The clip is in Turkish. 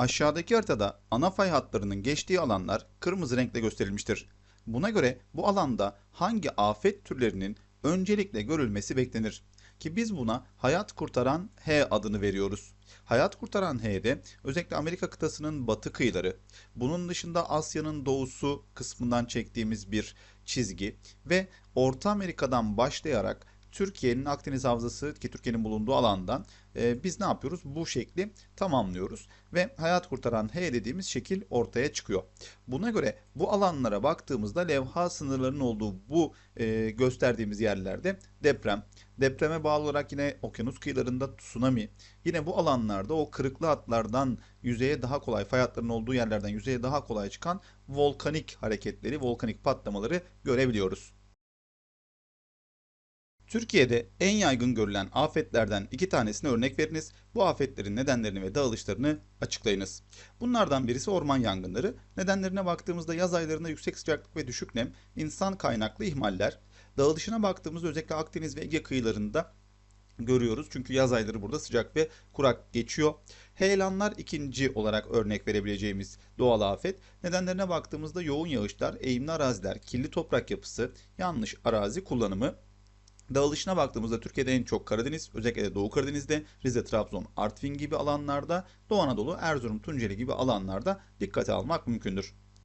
Aşağıdaki haritada ana fay hatlarının geçtiği alanlar kırmızı renkle gösterilmiştir. Buna göre bu alanda hangi afet türlerinin öncelikle görülmesi beklenir? Ki biz buna hayat kurtaran H adını veriyoruz. Hayat kurtaran H'de özellikle Amerika kıtasının batı kıyıları, bunun dışında Asya'nın doğusu kısmından çektiğimiz bir çizgi ve Orta Amerika'dan başlayarak Türkiye'nin Akdeniz Havzası ki Türkiye'nin bulunduğu alandan e, biz ne yapıyoruz? Bu şekli tamamlıyoruz ve hayat kurtaran H dediğimiz şekil ortaya çıkıyor. Buna göre bu alanlara baktığımızda levha sınırlarının olduğu bu e, gösterdiğimiz yerlerde deprem, depreme bağlı olarak yine okyanus kıyılarında tsunami, yine bu alanlarda o kırıklı hatlardan yüzeye daha kolay, fay hatlarının olduğu yerlerden yüzeye daha kolay çıkan volkanik hareketleri, volkanik patlamaları görebiliyoruz. Türkiye'de en yaygın görülen afetlerden iki tanesine örnek veriniz. Bu afetlerin nedenlerini ve dağılışlarını açıklayınız. Bunlardan birisi orman yangınları. Nedenlerine baktığımızda yaz aylarında yüksek sıcaklık ve düşük nem, insan kaynaklı ihmaller. Dağılışına baktığımızda özellikle Akdeniz ve Ege kıyılarında görüyoruz. Çünkü yaz ayları burada sıcak ve kurak geçiyor. Heyelanlar ikinci olarak örnek verebileceğimiz doğal afet. Nedenlerine baktığımızda yoğun yağışlar, eğimli araziler, kirli toprak yapısı, yanlış arazi kullanımı, Dağılışına baktığımızda Türkiye'de en çok Karadeniz, özellikle de Doğu Karadeniz'de, Rize, Trabzon, Artvin gibi alanlarda, Doğu Anadolu, Erzurum, Tunceli gibi alanlarda dikkate almak mümkündür.